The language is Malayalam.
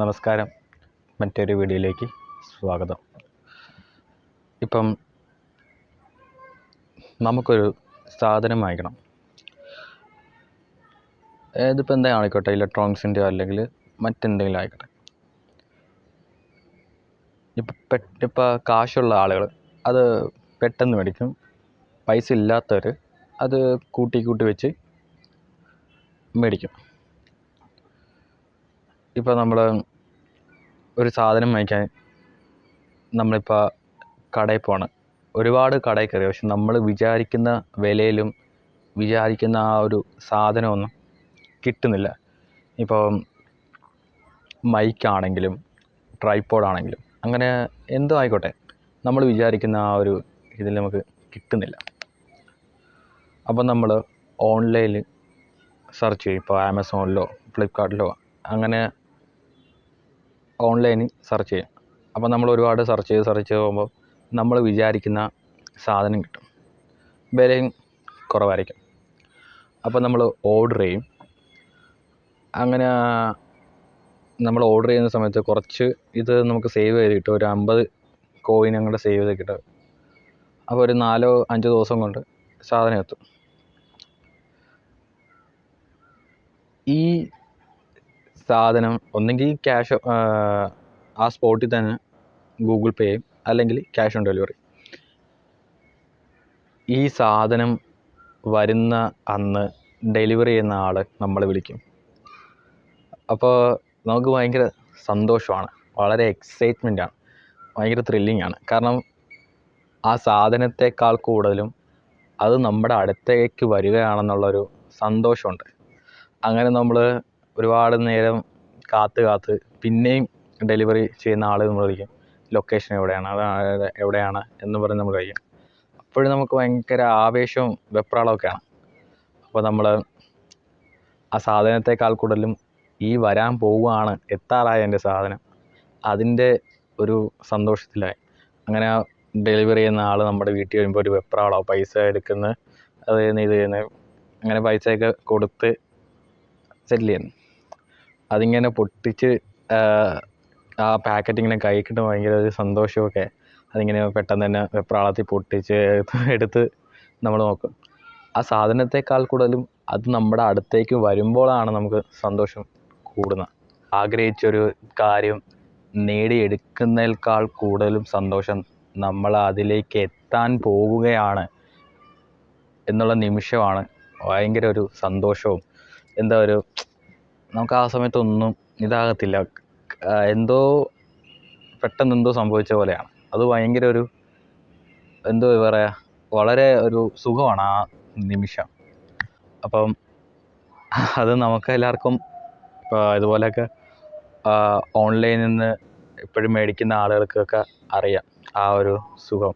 നമസ്കാരം. മറ്റൊരു വീഡിയോയിലേക്ക് സ്വാഗതം. ഇപ്പം നമുക്കൊരു സാധനം വാങ്ങിക്കണം. ഏതിപ്പോൾ എന്താ ആയിക്കോട്ടെ ഇലക്ട്രോണിക്സിന്റെയോ അല്ലെങ്കിൽ മറ്റെന്തെങ്കിലും ആയിക്കോട്ടെ. ഇപ്പം പെട്ട് ഇപ്പോൾ കാശുള്ള ആളുകൾ അത് പെട്ടെന്ന് മേടിക്കും. പൈസ ഇല്ലാത്തവർ അത് കൂട്ടി കൂട്ടി വെച്ച് മേടിക്കും. ഇപ്പോൾ നമ്മൾ ഒരു സാധനം വാങ്ങിക്കാൻ നമ്മളിപ്പോൾ കടയിൽ പോകണം ഒരുപാട് കടയിൽ കയറി. പക്ഷെ നമ്മൾ വിചാരിക്കുന്ന വിലയിലും വിചാരിക്കുന്ന ആ ഒരു സാധനമൊന്നും കിട്ടുന്നില്ല. ഇപ്പോൾ മൈക്കാണെങ്കിലും ട്രൈപ്പോഡാണെങ്കിലും അങ്ങനെ എന്തോ ആയിക്കോട്ടെ. നമ്മൾ വിചാരിക്കുന്ന ആ ഒരു ഇതിൽ നമുക്ക് കിട്ടുന്നില്ല. അപ്പം നമ്മൾ ഓൺലൈനിൽ സെർച്ച് ചെയ്യും. ഇപ്പോൾ ആമസോണിലോ ഫ്ലിപ്കാർട്ടിലോ അങ്ങനെ ഓൺലൈനിൽ സെർച്ച് ചെയ്യാം. അപ്പോൾ നമ്മൾ ഒരുപാട് സെർച്ച് ചെയ്ത് സെർച്ച് ചെയ്ത് പോകുമ്പോൾ നമ്മൾ വിചാരിക്കുന്ന സാധനം കിട്ടും. വിലയും കുറവായിരിക്കും. അപ്പോൾ നമ്മൾ ഓർഡർ ചെയ്യും. അങ്ങനെ നമ്മൾ ഓർഡർ ചെയ്യുന്ന സമയത്ത് കുറച്ച് ഇത് നമുക്ക് സേവ് ചെയ്ത് കിട്ടും. ഒരു അമ്പത് കോയിൻ അങ്ങോട്ട് സേവ് ചെയ്ത് കിട്ടും. അപ്പോൾ ഒരു നാലോ അഞ്ചോ ദിവസം കൊണ്ട് സാധനം എത്തും. ഈ സാധനം ഒന്നെങ്കിൽ ക്യാഷ് ആ സ്പോട്ടിൽ തന്നെ ഗൂഗിൾ പേ അല്ലെങ്കിൽ ക്യാഷ് ഓൺ ഡെലിവറി ഈ സാധനം വരുന്ന അന്ന് ഡെലിവറി ചെയ്യുന്ന ആൾ നമ്മൾ വിളിക്കും. അപ്പോൾ നമുക്ക് ഭയങ്കര സന്തോഷമാണ്. വളരെ എക്സൈറ്റ്മെന്റ് ആണ്. ഭയങ്കര ത്രില്ലിംഗ് ആണ്. കാരണം ആ സാധനത്തെക്കാൾ കൂടുതലും അത് നമ്മുടെ അടുത്തേക്ക് വരികയാണെന്നുള്ളൊരു സന്തോഷമുണ്ട്. അങ്ങനെ നമ്മൾ ഒരുപാട് നേരം കാത്ത് കാത്ത് പിന്നെയും ഡെലിവറി ചെയ്യുന്ന ആൾ നമ്മൾ വിളിക്കും. ലൊക്കേഷൻ എവിടെയാണ്? അത് എവിടെയാണ് എന്ന് പറഞ്ഞ് നമ്മൾ കഴിയും അപ്പോഴും നമുക്ക് ഭയങ്കര ആവേശവും വെപ്രാളമൊക്കെയാണ് അപ്പോൾ നമ്മൾ ആ സാധനത്തെക്കാൾ കൂടുതലും ഈ വരാൻ പോവുകയാണ് എത്താറായ എന്റെ സാധനം. അതിന്റെ ഒരു സന്തോഷത്തിലായി. അങ്ങനെ ഡെലിവറി ചെയ്യുന്ന ആൾ നമ്മുടെ വീട്ടിൽ വരുമ്പോൾ ഒരു വെപ്രാളോ പൈസ എടുക്കുന്ന. അത് ചെയ്യുന്ന ഇത് ചെയ്യുന്നത് അങ്ങനെ പൈസയൊക്കെ കൊടുത്ത് സെറ്റിൽ ചെയ്യുന്നു. അതിങ്ങനെ പൊട്ടിച്ച് ആ പാക്കറ്റ് ഇങ്ങനെ കൈ കിട്ടുമ്പോൾ ഭയങ്കര ഒരു സന്തോഷമൊക്കെ. അതിങ്ങനെ പെട്ടെന്ന് തന്നെ വെപ്രാളത്തിൽ പൊട്ടിച്ച് എടുത്ത് നമ്മൾ നോക്കും. ആ സാധനത്തെക്കാൾ കൂടുതലും അത് നമ്മുടെ അടുത്തേക്ക് വരുമ്പോഴാണ് നമുക്ക് സന്തോഷം കൂടുന്നത്. ആഗ്രഹിച്ചൊരു കാര്യം നേടിയെടുക്കുന്നതിനേക്കാൾ കൂടുതലും സന്തോഷം നമ്മൾ അതിലേക്ക് എത്താൻ പോവുകയാണ് എന്നുള്ള നിമിഷമാണ് ഭയങ്കര ഒരു സന്തോഷവും എന്താ ഒരു നമുക്ക് ആ സമയത്തൊന്നും ഇതാകത്തില്ല. എന്തോ പെട്ടെന്ന് എന്തോ സംഭവിച്ച പോലെയാണ്. അത് ഭയങ്കര ഒരു എന്തോ പറയുക വളരെ ഒരു സുഖമാണ് ആ നിമിഷം. അപ്പം അത് നമുക്ക് എല്ലാവർക്കും ഇപ്പോൾ ഇതുപോലെയൊക്കെ ഓൺലൈനിൽ നിന്ന് എപ്പോഴും മേടിക്കുന്ന ആളുകൾക്കൊക്കെ അറിയാം ആ ഒരു സുഖം.